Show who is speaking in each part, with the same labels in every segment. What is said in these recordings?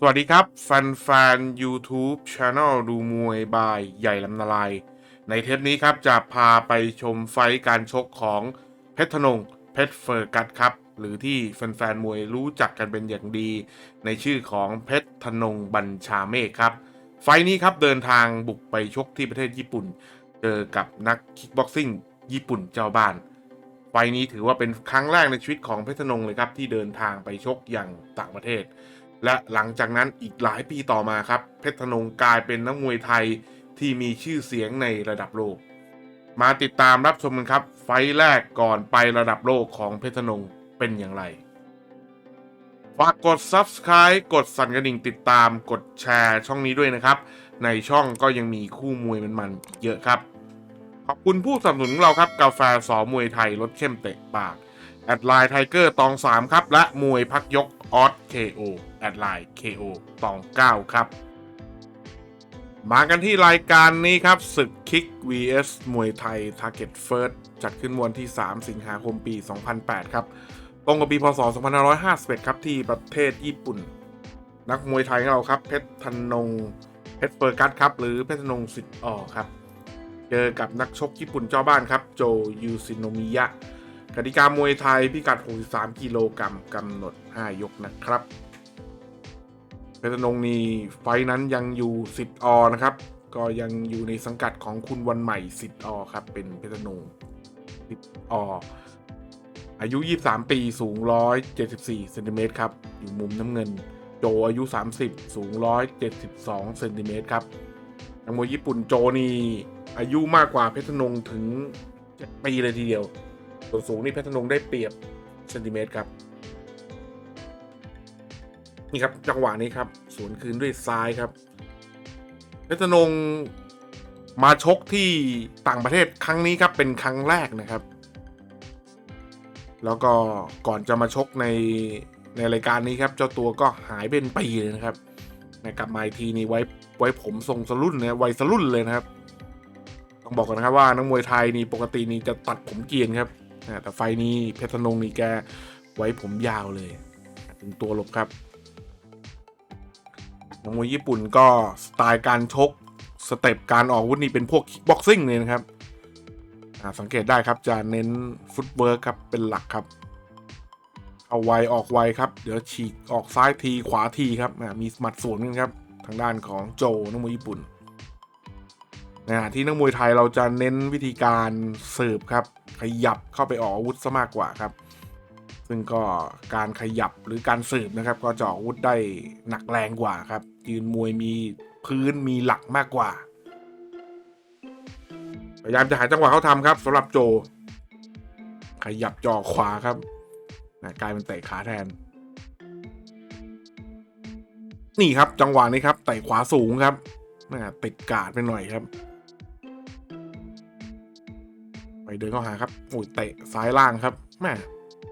Speaker 1: สวัสดีครับแฟนๆ YouTube Channel ดูมวยบายใหญ่ลำนาลาย ในเทปนี้ครับจะพาไปชมไฟการชกของเพชรธนงเพชรเฟอร์กัสครับ หรือที่แฟนๆ มวยรู้จักกันเป็นอย่างดี ในชื่อของเพชรธนงบัญชาเมฆครับ ไฟนี้ครับเดินทางบุกไปชกที่ประเทศญี่ปุ่น เจอกับนักคิกบ็อกซิ่งญี่ปุ่นเจ้าบ้านไฟนี้ถือว่าเป็นครั้งแรกในชีวิตของเพชรธนงเลยครับที่เดินทางไปชกอย่างต่างประเทศ และหลังจากนั้นอีกหลายปีต่อมาครับ เพชรธนงกลายเป็นนักมวยไทยที่มีชื่อเสียงในระดับโลก มาติดตามรับชมกันครับ ไฟแรกก่อนไประดับโลกของเพชรธนงเป็นอย่างไร ฝากกด Subscribe กดสั่นกระดิ่งติดตามกดแชร์ช่องนี้ด้วยนะครับ ในช่องก็ยังมีคู่มวยมันๆเยอะครับ ขอบคุณผู้สนับสนุนของเราครับ กาแฟสอมวยไทยรสเข้มเตะปากแอดไลน์ไทเกอร์ตอง 3 ครับ และมวยพักยกออส KO แอดไลน์ KO ตอง9ครับ มากันที่รายการนี้ครับ ศึกคิก vs มวยไทย Target First จัดขึ้นวันที่ 3 สิงหาคมปี 2008 ครับ ตรงกับปีพศ 2551 ครับที่ประเทศญี่ปุ่น นักมวยไทยของเราครับ เพชรธนงเพชรเฟอร์กัสครับ หรือเพชรธนงสิทธิ์ออครับเจอกับนักชกญี่ปุ่นเจ้าบ้านครับ โจยูซิโนมิยะกติกามวยไทยพิกัด 63 กิโลกรัมกำหนด 5 ยกนะครับ เพชรนงนีไฟนั้นยังอยู่สิทธิ์อนะครับ ก็ยังอยู่ในสังกัดของคุณวันใหม่สิทธิ์อครับ เป็นเพชรนงสิทธิ์ออายุ 23 ปี สูง 174เซนติเมตรครับ อยู่มุมน้ำเงิน โจอายุ 30 สูง 172เซนติเมตรครับนักมวยญี่ปุ่นโจนี่อายุมากกว่าเพชรนงถึง7ปีเลยทีเดียวส่วนสูงนี่เพชรนงได้เปรียบเซนติเมตรครับ นี่ครับจังหวะนี้ครับสวนคืนด้วยซ้ายครับเพชรนงมาชกที่ต่างประเทศครั้งนี้ครับเป็นครั้งแรกนะครับ แล้วก็ก่อนจะมาชกในในรายการนี้ครับ เจ้าตัวก็หายเป็นปีเลยนะครับนะกลับมาทีนี่ไว้ไว้ผมทรงสรุ่นเนี่ยวัยสรุ่นเลยนะครับ ต้องบอกกันนะครับว่านักมวยไทยนี่ปกตินี่จะตัดผมเกียนครับนะแต่ไฟนี้เพชรนงนี่แกไว้ผมยาวเลย ถึงตัวหลบครับ มวยญี่ปุ่นก็สไตล์การชกสเต็ปการออกอาวุธนี่เป็นพวกคิกบ็อกซิ่งเลยนะครับอ่าสังเกตได้ครับจะเน้นฟุตเวิร์กครับเป็นหลักครับ เอาไวออกไวครับ เดี๋ยวฉีกออกซ้ายทีขวาทีครับอ่ามีหมัดสวนกันครับ ทางด้านของโจนักมวยญี่ปุ่นนะฮะที่นักมวยไทยเราจะเน้นวิธีการสืบครับ ขยับเข้าไปออกอาวุธซะมากกว่าครับ ซึ่งก็การขยับหรือการสืบนะครับ ก็จะออกอาวุธได้หนักแรงกว่าครับ ยืนมวยมีพื้นมีหลักมากกว่า พยายามจะหาจังหวะเขาทำครับสำหรับโจ ขยับจ่อขวาครับกลายเป็นเตะขาแทน นี่ครับจังหวะนี้ครับเตะขวาสูงครับติดกาดไปหน่อยครับ ไปเดินเข้าหาครับโอ้ยเตะซ้ายล่างครับแม่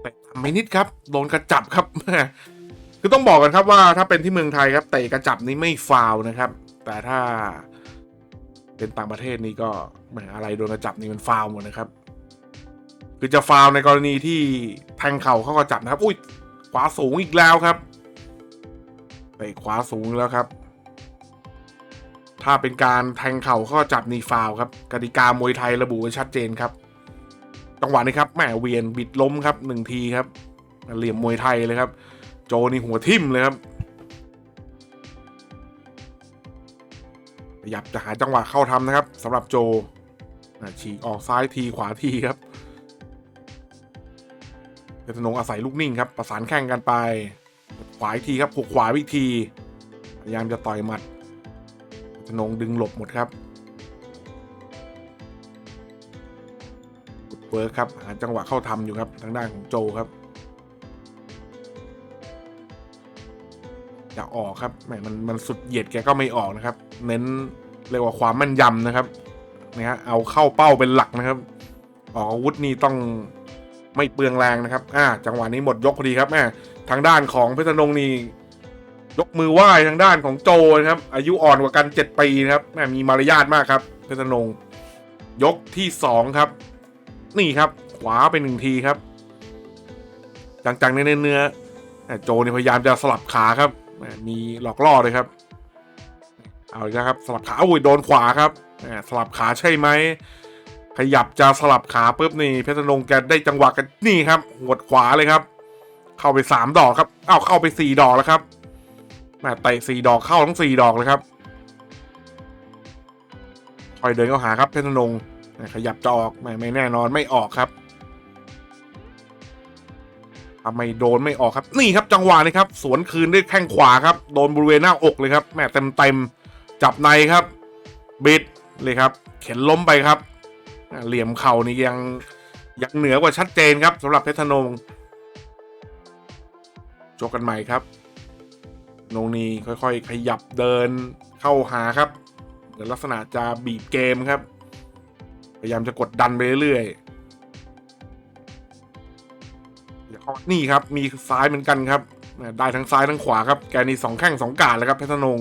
Speaker 1: เตะทำไม่นิดครับ โดนกระจับครับแม่ คือต้องบอกกันครับว่าถ้าเป็นที่เมืองไทยครับเตะกระจับนี้ไม่ฟาวนะครับ แต่ถ้าเป็นต่างประเทศนี่ก็แหมอะไรโดนกระจับนี่มันฟาวหมดนะครับ คือจะฟาวในกรณีที่แทงเข่าเข้ากระจับนะครับ อุ้ยขวาสูงอีกแล้วครับเตะขวาสูงแล้วครับ ถ้าเป็นการแทงเข่าเข้าจับนี่ฟาวครับกติกามวยไทยระบุไว้ชัดเจนครับจังหวะนี้ครับแหมเวียนบิดล้มครับหนึ่งทีครับเหลี่ยมมวยไทยเลยครับ โจนี่หัวทิ่มเลยครับขยับจะหาจังหวะเข้าทำนะครับสำหรับโจฉีกออกซ้ายทีขวาทีครับเพชรธนงอาศัยลูกนิ่งครับ ประสานแข่งกันไปขวาอีกทีครับผูกขวาอีกทีพยายามจะต่อยหมัดธนงดึงหลบหมดครับกุดเวิร์คครับหาจังหวะเข้าทำอยู่ครับทางด้านของโจครับ อออกครับแหมมันมันสุดเหยียดแกก็ไม่ออกนะครับ เน้นเรียกว่าความแม่นยำนะครับนะฮะเอาเข้าเป้าเป็นหลักนะครับ ออกอาวุธนี่ต้องไม่เปลืองแรงนะครับ อ่า จังหวะนี้หมดยกพอดีครับแม่ทางด้านของเพชรนงค์นี่ยกมือไหว้ทางด้านของโจนะครับ อายุอ่อนกว่ากัน7ปีนะครับแม่มีมารยาทมากครับ เพชรนงค์ยกที่2ครับ นี่ครับ ขวาไปหนึ่งทีครับ จังๆเนื้อเนื้อๆโจเนี่ยพยายามจะสลับขาครับ มีหลอกล่อเลยครับ เอาอีกแล้วครับ สลับขาอุ้ยโดนขวาครับสลับขาใช่ไหม ขยับจะสลับขาปุ๊บนี่เพชรนงแกได้จังหวะกันนี่ครับหวดขวาเลยครับ เข้าไปสามดอกครับเอาเข้าไปสี่ดอกแล้วครับแหมเตะสี่ดอกเข้าทั้งสี่ดอกเลยครับคอยเดินเข้าหาครับเพชรนงขยับจะออกแหมไม่แน่นอนไม่ออกครับ ทำไมโดนไม่ออกครับ นี่ครับจังหวะนี้ครับ สวนคืนด้วยแข้งขวาครับ โดนบริเวณหน้าอกเลยครับแมเต็มเต็มๆจับในครับ บิดเลยครับ เข็นล้มไปครับ เหลี่ยมเข่านี่ยังยังเหนือกว่าชัดเจนครับสำหรับเพชรนงโจกกันใหม่ครับนงนีค่อยๆ ขยับเดินเข้าหาครับเหมือนลักษณะจะบีบเกมครับ พยายามจะกดดันไปเรื่อยๆ นี่ครับมีซ้ายเหมือนกันครับได้ทั้งซ้ายทั้งขวาครับแกนี่สองแข้งสองกาดเลยครับเพชรนง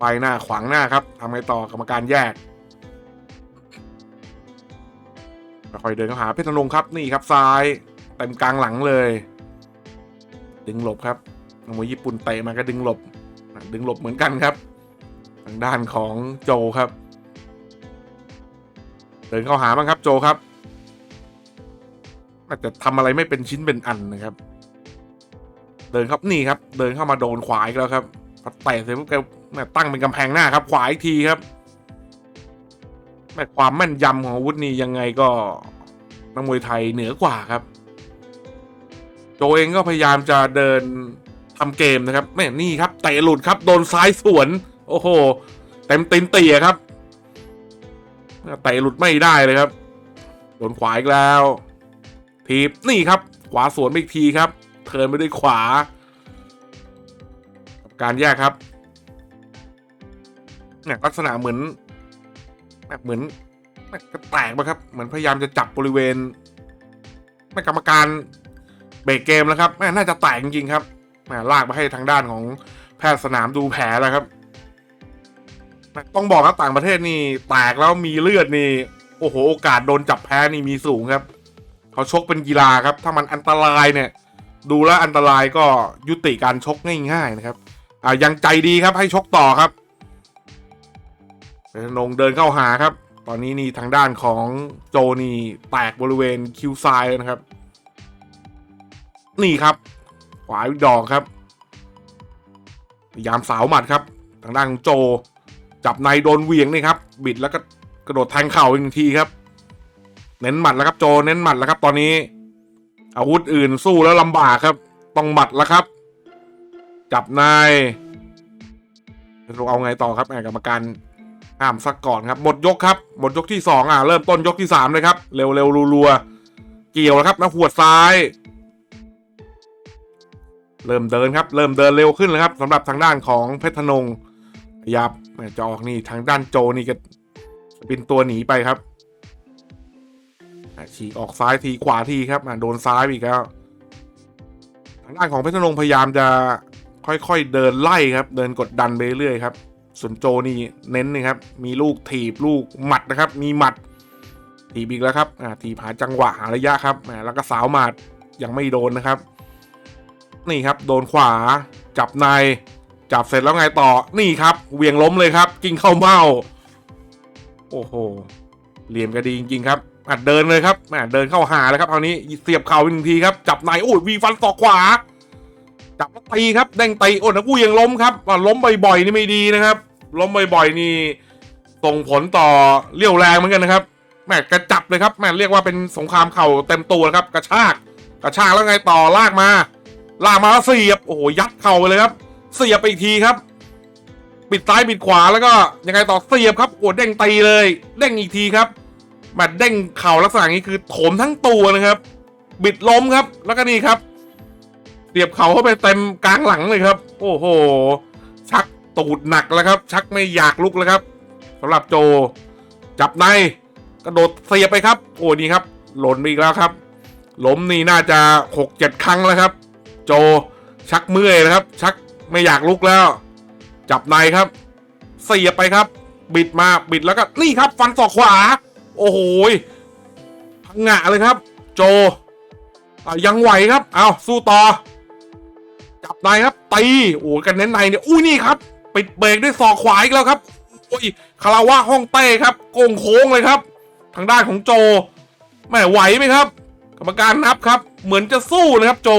Speaker 1: ไปหน้าขวางหน้าครับทำไงต่อกรรมการแยกค่อยเดินเข้าหาเพชรนงครับนี่ครับซ้ายเต็มกลางหลังเลย ดึงหลบครับนักมวยญี่ปุ่นเตะมาก็ดึงหลบ ดึงหลบเหมือนกันครับ ทางด้านของโจครับ เดินเข้าหาบ้างครับโจครับ อาจจะทำอะไรไม่เป็นชิ้นเป็นอันนะครับ เดินครับนี่ครับ เดินเข้ามาโดนขวาอีกแล้วครับพอเตะเสร็จปุ๊บแกแม่ตั้งเป็นกำแพงหน้าครับ ขวาอีกทีครับแม่ความแม่นยำของอาวุธนี่ยังไงก็นักมวยไทยเหนือกว่าครับ โจเองก็พยายามจะเดินทำเกมนะครับแม่นี่ครับเตะหลุดครับ โดนซ้ายสวน โอ้โหเต็มตีนเตี่ยครับเตะหลุดไม่ได้เลยครับ โดนขวาอีกแล้ว ทีบนี่ครับ ขวาสวนไปอีกทีครับ เทินไปด้วยขวา การแยกครับเนี่ยลักษณะเหมือนแบบเหมือนแบบจะแตกไปครับ เหมือนพยายามจะจับบริเวณแม่กรรมการเบรกเกมแล้วครับแม่น่าจะแตกจริงๆครับแม่ลากมาให้ทางด้านของแพทย์สนามดูแผลแล้วครับ ต้องบอกครับต่างประเทศนี่แตกแล้วมีเลือดนี่ โอ้โห โอกาสโดนจับแพ้นี่มีสูงครับ เขาชกเป็นกีฬาครับ ถ้ามันอันตรายเนี่ย ดูแลอันตรายก็ยุติการชกง่ายๆนะครับ อ่ายังใจดีครับให้ชกต่อครับเป็นนงเดินเข้าหาครับ ตอนนี้นี่ทางด้านของโจนี่แตกบริเวณคิวซ้ายเลยนะครับ นี่ครับ ขวาอีดอกครับพยายามสาวหมัดครับ ทางด้านของโจ จับในโดนเวียงนี่ครับ บิดแล้วก็กระโดดแทงเข่าอีกทีครับ เน้นหมัดแล้วครับโจเน้นหมัดแล้วครับ ตอนนี้ อาวุธอื่นสู้แล้วลำบากครับ ต้องหมัดแล้วครับ จับในเราเอาไงต่อครับแหมกรรมการห้ามสักก่อนครับ หมดยกครับ หมดยกที่สองอะเริ่มต้นยกที่สามเลยครับ เร็วเร็วรัวๆเกี่ยวแล้วครับนะหัวดซ้าย เริ่มเดินครับ เริ่มเดินเร็วขึ้นแล้วครับสำหรับทางด้านของเพชรธนงยายามแหม่จะออกนี่ทางด้านโจนี่ก็เป็นตัวหนีไปครับ ฉีกออกซ้ายทีขวาทีครับอะโดนซ้ายอีกแล้วทางด้านของเพชรนงพยายามจะค่อยๆเดินไล่ครับ เดินกดดันไปเรื่อยครับ ส่วนโจนี่เน้นนะครับ มีลูกถีบลูกหมัดนะครับ มีหมัดถีบอีกแล้วครับอ่าถีบหาจังหวะหาระยะครับแหมแล้วก็สาวหมัดยังไม่โดนนะครับ นี่ครับ โดนขวา จับใน จับเสร็จแล้วไงต่อนี่ครับเวียงล้มเลยครับ กิ้งเข้าวเมาโอ้โหเหลี่ยมก็ดีจริงๆครับ อะเดินเลยครับแหมเดินเข้าหาแล้วครับคราวนี้เสียบเข่าอีกหนึ่งทีครับจับในโอ้ยวีฟันศอขวา จับแล้วตีครับเด้งตีโอ้นะกู้ยังล้มครับว่าล้มบ่อยๆนี่ไม่ดีนะครับ ล้มบ่อยๆนี่ส่งผลต่อเรี่ยวแรงเหมือนกันนะครับแม่กระจับเลยครับแม่เรียกว่าเป็นสงครามเข่าเต็มตัวนะครับ กระชากกระชากแล้วไงต่อลากมาลากมาแล้วเสียบโอ้โหยัดเข่าไปเลยครับ เสียบไปอีกทีครับปิดซ้ายปิดขวาแล้วก็ยังไงต่อเสียบครับโอ้เด้งตีเลย เด้งอีกทีครับ แมเด้งเข่าลักษณะนี้คือโถมทั้งตัวนะครับ บิดล้มครับ แล้วก็นี่ครับเสียบเข่าเข้าไปเต็มกลางหลังเลยครับ โอ้โห ชักตูดหนักแล้วครับ ชักไม่อยากลุกแล้วครับสำหรับโจ จับในกระโดดเสียบไปครับ โอ้นี่ครับ หล่นไปอีกแล้วครับล้มนี่น่าจะหกเจ็ดครั้งแล้วครับ โจชักเมื่อยนะครับ ชักไม่อยากลุกแล้ว จับในครับเสียบไปครับ บิดมาบิดแล้วก็นี่ครับ ฟันศอกขวา โอ้โหพังงะเลยครับ โจยังไหวครับ เอาสู้ต่อ จับในครับ ตีโอ้กันเน้นในเนี่ยอุ้ยนี่ครับ ปิดเบรกด้วยศอกขวาอีกแล้วครับโอ้ยคาราวะห้องเต้ครับโกงโค้งเลยครับ ทางด้านของโจแม่ไหวไหมครับ กรรมการนับครับ เหมือนจะสู้นะครับ โจ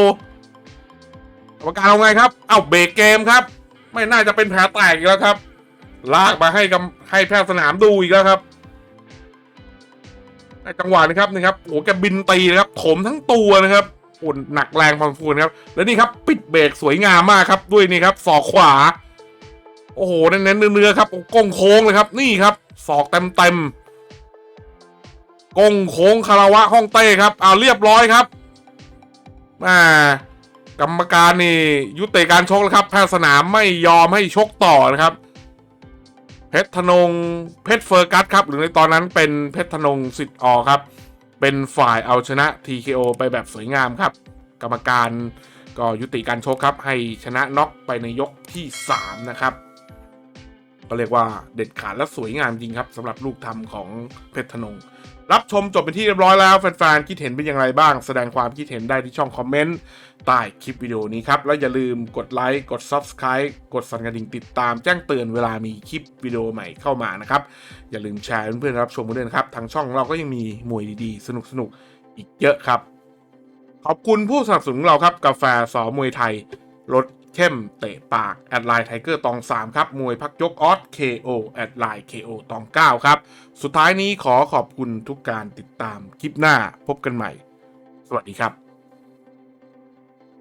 Speaker 1: กรรมการเอาไงครับ เอาเบรกเกมครับ ไม่น่าจะเป็นแผลแตกอีกแล้วครับ ลากมาให้กับให้แพทย์สนามดูอีกแล้วครับ ในจังหวะนี้ครับนี่ครับโอ้โหแกบินตีนะครับถมทั้งตัวนะครับโอ้หนักแรงพอสมควรครับ แล้วนี่ครับ ปิดเบรกสวยงามมากครับ ด้วยนี่ครับศอกขวา โอ้โหเน้นเนื้อครับก้งโค้งเลยครับ นี่ครับศอกเต็มเต็มก้งโค้งคาราวะห้องเต้ครับเอาเรียบร้อยครับอ่ากรรมการนี่ยุติการชกแล้วครับแพทย์สนามไม่ยอมให้ชกต่อนะครับ เพชรธนงเพชรเฟอร์กัสครับ หรือในตอนนั้นเป็นเพชรธนงสิทธิ์ออครับ เป็นฝ่ายเอาชนะ TKO ไปแบบสวยงามครับ กรรมการก็ยุติการชกครับ ให้ชนะน็อกไปในยกที่ 3 นะครับ ก็เรียกว่าเด็ดขาดและสวยงามจริงครับสำหรับลูกทำของเพชรธนง รับชมจบเป็นที่เรียบร้อยแล้วแฟนๆคิดเห็นเป็นอย่างไรบ้าง แสดงความคิดเห็นได้ที่ช่องคอมเมนต์ใต้คลิปวิดีโอนี้ครับ และอย่าลืมกดไลค์กด Subscribe กดสั่นกระดิ่งติดตามแจ้งเตือนเวลามีคลิปวิดีโอใหม่เข้ามานะครับ อย่าลืมแชร์เพื่อนๆรับชมกันด้วยนะครับทางช่องเราก็ยังมีมวยดีๆ สนุกๆอีกเยอะครับ ขอบคุณผู้สนับสนุนของเราครับกาแฟสอมวยไทยรส เข้มเตะปากแอดไลน์ไทเกอร์ตอง 3 ครับ มวยพักยกออส KO แอดไลน์ KO ตอง 9 ครับ สุดท้ายนี้ขอขอบคุณทุกการติดตามคลิปหน้าพบกันใหม่ สวัสดีครับ